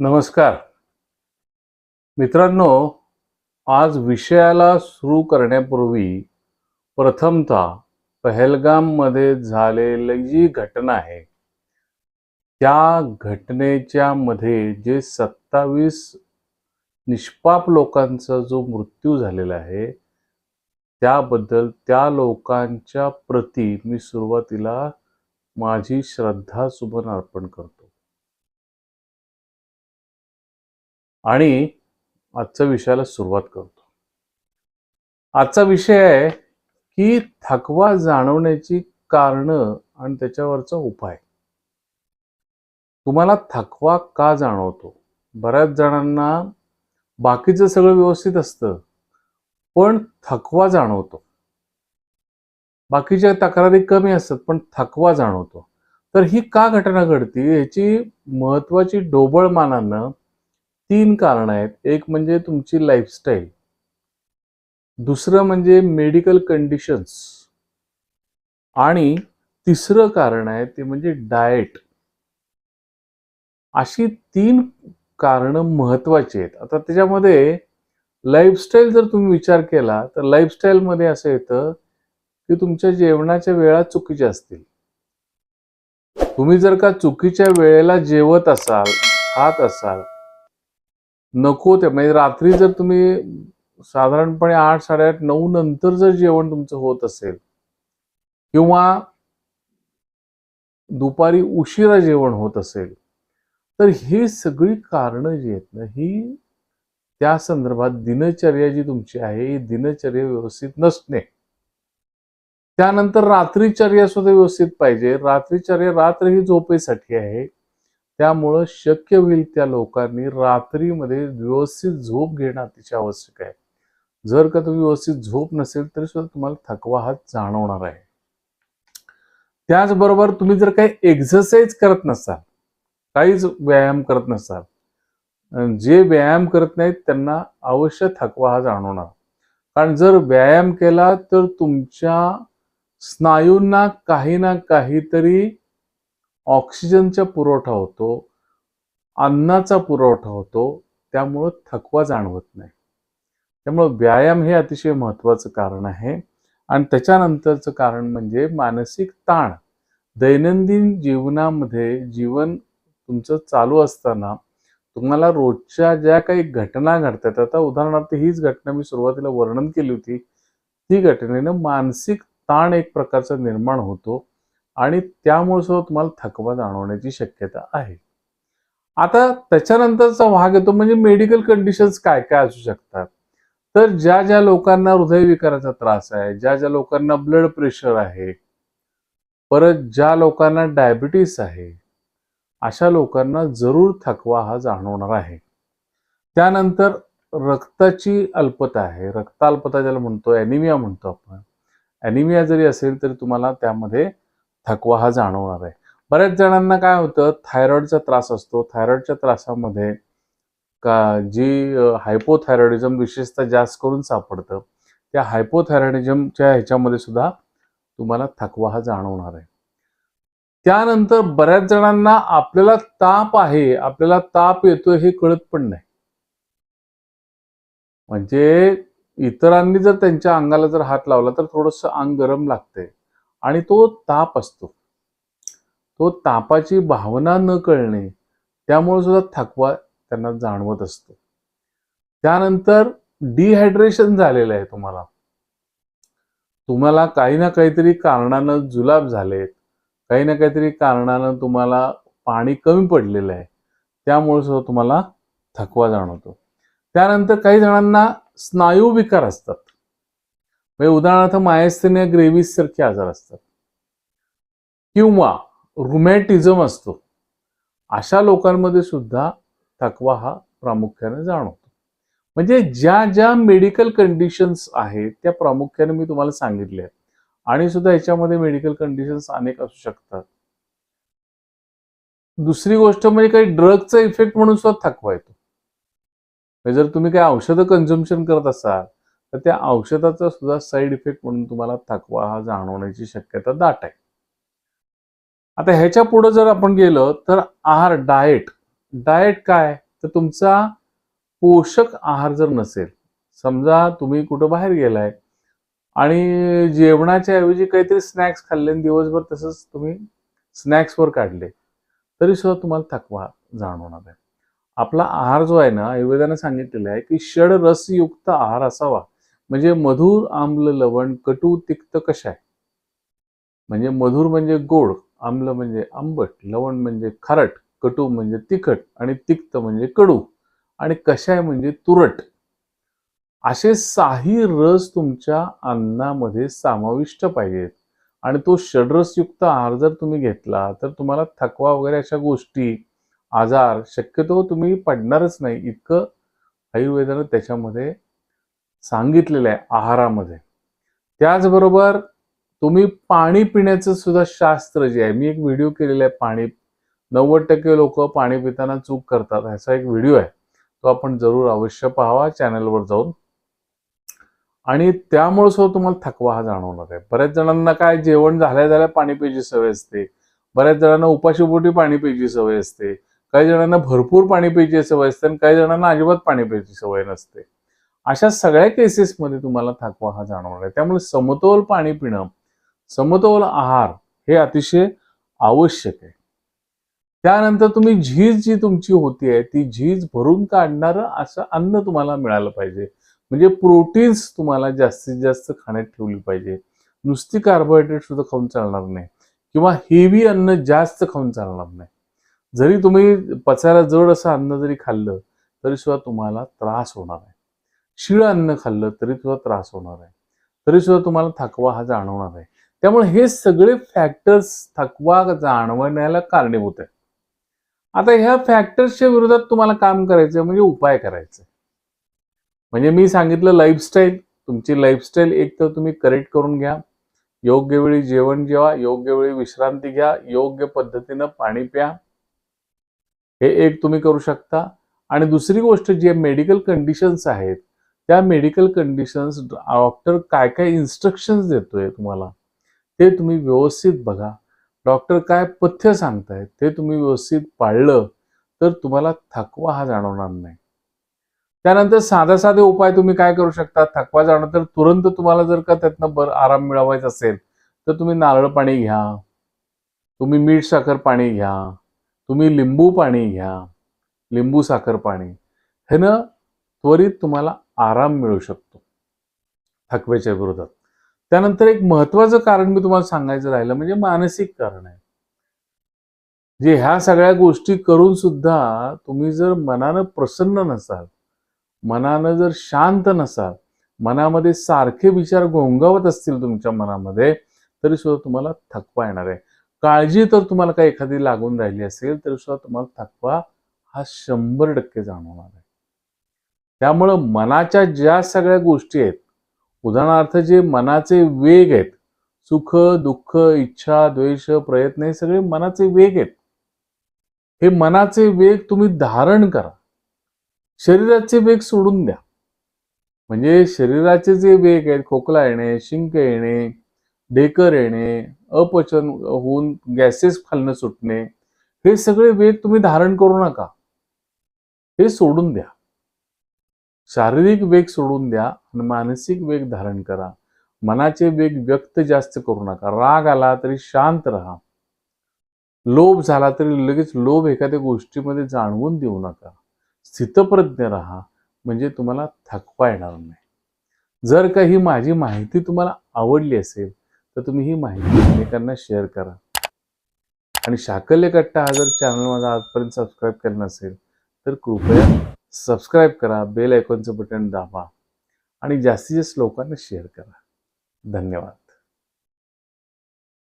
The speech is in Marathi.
नमस्कार. मित्रांनो आज विषयाला सुरू करण्यापूर्वी प्रथमतः पहलगाममध्ये झालेली जी घटना आहे त्या घटनेच्या मध्ये जे सत्तावीस निष्पाप लोकांचा जो मृत्यू झालेला आहे त्याबद्दल त्या लोकांच्या प्रती मी सुरुवातीला माझी श्रद्धा सुमन अर्पण करतो. आणि आजच्या विषयाला सुरुवात करतो. आजचा विषय आहे की थकवा जाणवण्याची कारणं आणि त्याच्यावरचा उपाय. तुम्हाला थकवा का जाणवतो? बऱ्याच जणांना बाकीचं सगळं व्यवस्थित असतं पण थकवा जाणवतो. बाकीच्या तक्रारी कमी असतात पण थकवा जाणवतो. तर ही का घटना घडती? याची महत्वाची ढोबळमानानं तीन कारण आहेत. एक म्हणजे तुमची लाईफस्टाईल दुसरं म्हणजे मेडिकल कंडिशन्स आणि तिसरं कारण आहे ते म्हणजे डाएट अशी तीन कारणं महत्वाची आहेत. आता त्याच्यामध्ये लाईफस्टाईल जर तुम्ही विचार केला तर लाईफस्टाईलमध्ये असं येतं की तुमच्या जेवणाच्या वेळा चुकीच्या असतील. तुम्ही जर का चुकीच्या वेळेला जेवत असाल खात असाल नको ते. म्हणजे रात्री जर तुम्ही साधारणपणे आठ साडेआठ नऊ नंतर जर जेवण तुमचं होत असेल किंवा दुपारी उशिरा जेवण होत असेल तर ही सगळी कारणं जी आहेत ना ही त्या संदर्भात दिनचर्या जी तुमची आहे ही दिनचर्या व्यवस्थित नसणे. त्यानंतर रात्रीचर्या सुद्धा व्यवस्थित पाहिजे. रात्रीचर्या रात्र ही झोपेसाठी आहे. त्यामुळं शक्य होईल त्या लोकांनी रात्रीमध्ये व्यवस्थित झोप घेणं अतिशय आवश्यक आहे. जर का तुम्ही व्यवस्थित झोप नसेल तरी सुद्धा तुम्हाला थकवा हा जाणवणार आहे. त्याचबरोबर तुम्ही जर काही एक्झरसाइज करत नसाल काहीच व्यायाम करत नसाल जे व्यायाम करत नाहीत त्यांना अवश्य थकवा हा जाणवणार. कारण जर व्यायाम केला तर तुमच्या स्नायूंना काही ना काहीतरी ऑक्सिजनचा पुरवठा होतो अन्नाचा पुरवठा होतो त्यामुळं थकवा जाणवत नाही. त्यामुळं व्यायाम हे अतिशय महत्त्वाचं कारण आहे आणि त्याच्यानंतरचं कारण म्हणजे मानसिक ताण. दैनंदिन जीवनामध्ये जीवन तुमचं चालू असताना तुम्हाला रोजच्या ज्या काही घटना घडतात आता उदाहरणार्थ हीच घटना मी सुरुवातीला वर्णन केली होती. ती घटनेनं मानसिक ताण एक प्रकारचा निर्माण होतो. आणि त्यामुळे सुद्धा तुम्हाला थकवा जाणवण्याची शक्यता आहे. आता त्याच्यानंतरचा भाग येतो म्हणजे मेडिकल कंडिशन्स काय काय असू शकतात? तर ज्या ज्या लोकांना हृदयविकाराचा त्रास आहे ज्या ज्या लोकांना ब्लड प्रेशर आहे परत ज्या लोकांना डायबिटीस आहे अशा लोकांना जरूर थकवा हा जाणवणार आहे. त्यानंतर रक्ताची अल्पता आहे. रक्ताल्पता ज्याला म्हणतो ॲनिमिया म्हणतो आपण. ॲनिमिया जरी असेल तरी तुम्हाला त्यामध्ये थकवा हा जाणवणार आहे. बऱ्याच जणांना काय होतं थायरॉइडचा त्रास असतो. थायरॉइडच्या त्रासामध्ये का जी हायपोथायरॉइडिझम विशेषतः जास्त करून सापडतं त्या हायपोथायरॉइडिझमच्या ह्याच्यामध्ये सुद्धा तुम्हाला थकवा हा जाणवणार आहे. त्यानंतर बऱ्याच जणांना आपल्याला ताप आहे आपल्याला ताप येतोय हे कळत पण नाही. म्हणजे इतरांनी जर त्यांच्या अंगाला जर हात लावला तर थोडस अंग गरम लागतंय. आणि तो ताप असतो. तो तापाची भावना न कळणे त्यामुळे सुद्धा थकवा त्यांना जाणवत असतो. त्यानंतर डिहायड्रेशन झालेलं आहे तुम्हाला. तुम्हाला काही ना काहीतरी कारणानं जुलाब झालेत काही ना काहीतरी कारणानं तुम्हाला पाणी कमी पडलेलं आहे. त्यामुळे सुद्धा तुम्हाला थकवा जाणवतो. त्यानंतर काही जणांना स्नायू विकार असतात. म्हणजे उदाहरणार्थ मायस्थेनिया ग्रेव्हिस सारखे आजार असतात. किंवा रुमॅटिझम असतो. अशा लोकांमध्ये सुद्धा थकवा हा प्रामुख्याने जाणवतो. म्हणजे ज्या ज्या मेडिकल कंडिशन्स आहेत त्या प्रामुख्याने मी तुम्हाला सांगितल्या आणि सुद्धा याच्यामध्ये मेडिकल कंडिशन्स अनेक असू शकतात. दुसरी गोष्ट म्हणजे काही ड्रगचा इफेक्ट म्हणून सुद्धा थकवा येतो. म्हणजे जर तुम्ही काही औषधं कन्झ्युम्शन करत असाल तर त्या औषधाचा सुद्धा साईड इफेक्ट म्हणून तुम्हाला थकवा हा जाणवण्याची शक्यता दाट आहे. आता ह्याच्या पुढे जर आपण गेलो तर आहार डाएट डाएट काय? तर तुमचा पोषक आहार जर नसेल समजा तुम्ही कुठं बाहेर गेलाय आणि जेवणाच्या ऐवजी काहीतरी स्नॅक्स खाल्ले दिवसभर तसंच तुम्ही स्नॅक्सवर काढले तरी सुद्धा तुम्हाला थकवा जाणवणार आहे. आपला आहार जो आहे ना आयुर्वेदाने सांगितलेला आहे की षड रसयुक्त आहार असावा. म्हणजे मधुर आम्ल लवण कटू तिक्त कशाय? म्हणजे मधुर म्हणजे गोड आम्ल म्हणजे आंबट लवण म्हणजे खारट कटू म्हणजे तिखट आणि तिक्त म्हणजे कडू आणि कशाय म्हणजे तुरट. असे साही रस तुमच्या अन्नामध्ये समाविष्ट पाहिजेत आणि तो षडरसयुक्त आहार जर तुम्ही घेतला तर तुम्हाला थकवा वगैरे अशा गोष्टी आजार शक्यतो तुम्ही पडणारच नाही. इतकं आयुर्वेदानं त्याच्यामध्ये सांगितलेलं आहे आहारामध्ये. त्याचबरोबर तुम्ही पाणी पिण्याचं सुद्धा शास्त्र जे आहे मी एक व्हिडिओ केलेला आहे पाणी नव्वद टक्के लोक पाणी पिताना चूक करतात ह्याचा एक व्हिडिओ आहे. तो आपण जरूर अवश्य पाहावा चॅनलवर जाऊन. आणि त्यामुळे सुद्धा तुम्हाला थकवा हा जाणवणार आहे. बऱ्याच जणांना काय जेवण झाल्या झाल्या पाणी प्यायची सवय असते. बऱ्याच जणांना उपाशीपोटी पाणी प्यायची सवय असते. काही जणांना भरपूर पाणी प्यायची सवय असते आणि काही जणांना अजिबात पाणी प्यायची सवय नसते. अशा सगळ्या केसेसमध्ये तुम्हाला थकवा हा जाणवणार आहे. त्यामुळे समतोल पाणी पिणं समतोल आहार हे अतिशय आवश्यक आहे. त्यानंतर तुम्ही झीज जी तुमची होती आहे ती झीज भरून काढणारं असं अन्न तुम्हाला मिळालं पाहिजे. म्हणजे प्रोटीन्स तुम्हाला जास्तीत जास्त खाण्यात ठेवली पाहिजे. नुसती कार्बोहायड्रेट सुद्धा खाऊन चालणार नाही. किंवा हेवी अन्न जास्त खाऊन चालणार नाही. जरी तुम्ही पचायला जड असं अन्न जरी खाल्लं तरी सुद्धा तुम्हाला त्रास होणार आहे. शिळ अन्न खाल्लं तरी सुद्धा त्रास होणार आहे. तरी सुद्धा तुम्हाला थकवा हा जाणवणार आहे. त्यामुळे हे सगळे फॅक्टर्स थकवा जाणवण्याला कारणीभूत आहे आता ह्या फॅक्टर्सच्या विरोधात तुम्हाला काम करायचं म्हणजे उपाय करायचे म्हणजे मी सांगितलं लाईफस्टाईल तुमची लाईफस्टाईल एक तर तुम्ही करेक्ट करून घ्या. योग्य वेळी जेवण जेवा योग्य वेळी विश्रांती घ्या योग्य पद्धतीनं पाणी प्या. हे एक तुम्ही करू शकता. आणि दुसरी गोष्ट जी मेडिकल कंडिशन्स आहेत त्या मेडिकल कंडिशन्स डॉक्टर काय काय इन्स्ट्रक्शन्स देतोय तुम्हाला ते तुम्ही व्यवस्थित बघा. डॉक्टर काय पथ्य सांगतायत ते तुम्ही व्यवस्थित पाळलं तर तुम्हाला थकवा हा जाणवणार नाही. त्यानंतर साधा साधे उपाय तुम्ही काय करू शकता? थकवा जाणवत तर तुरंत तुम्हाला जर का त्यातनं बर आराम मिळवायचा असेल तर तुम्ही नारळ पाणी घ्या तुम्ही मीठ साखर पाणी घ्या तुम्ही लिंबू पाणी घ्या लिंबू साखर पाणी. ह्यानं त्वरित तुम्हाला आराम मिळू शकतो थकव्याच्या विरोधात. त्यानंतर एक महत्वाचं कारण मी तुम्हाला सांगायचं राहिलं म्हणजे मानसिक कारण आहे. जे ह्या सगळ्या गोष्टी करून सुद्धा तुम्ही जर मनानं प्रसन्न नसाल मनानं जर शांत नसाल मनामध्ये सारखे विचार घोंगावत असतील तुमच्या मनामध्ये तरी सुद्धा तुम्हाला थकवा येणार आहे. काळजी तर तुम्हाला काही एखादी लागून राहिली असेल तरी सुद्धा तुम्हाला थकवा हा शंभर टक्के जाणवणार आहे. त्यामुळं मनाच्या ज्या सगळ्या गोष्टी आहेत उदाहरणार्थ जे मनाचे वेग आहेत सुख दुःख इच्छा द्वेष प्रयत्न हे सगळे मनाचे वेग आहेत. हे मनाचे वेग तुम्ही धारण करा. शरीराचे वेग सोडून द्या. म्हणजे शरीराचे जे वेग आहेत खोकला येणे शिंक येणे ढेकर येणे अपचन होऊन गॅसेस खालणं सुटणे हे सगळे वेग तुम्ही धारण करू नका. हे सोडून द्या. शारीरिक वेग सोडून द्या आणि मानसिक वेग धारण करा. मनाचे वेग व्यक्त जास्त करू नका. राग आला तरी शांत राहा. लोभ झाला तरी लगेच लोभ एखाद्या गोष्टीमध्ये जाणवून देऊ नका. स्थितप्रज्ञ राहा म्हणजे तुम्हाला थकवा येणार नाही. जर का ही माझी माहिती तुम्हाला आवडली असेल तर तुम्ही ही माहिती अनेकांना शेअर करा. आणि शाकल्य कट्टा हा जर चॅनल माझा आजपर्यंत सबस्क्राईब केला नसेल तर कृपया सबस्क्राईब करा बेल आयकॉनचं बटन दाबा आणि जास्तीत जास्त लोकांना शेअर करा. धन्यवाद.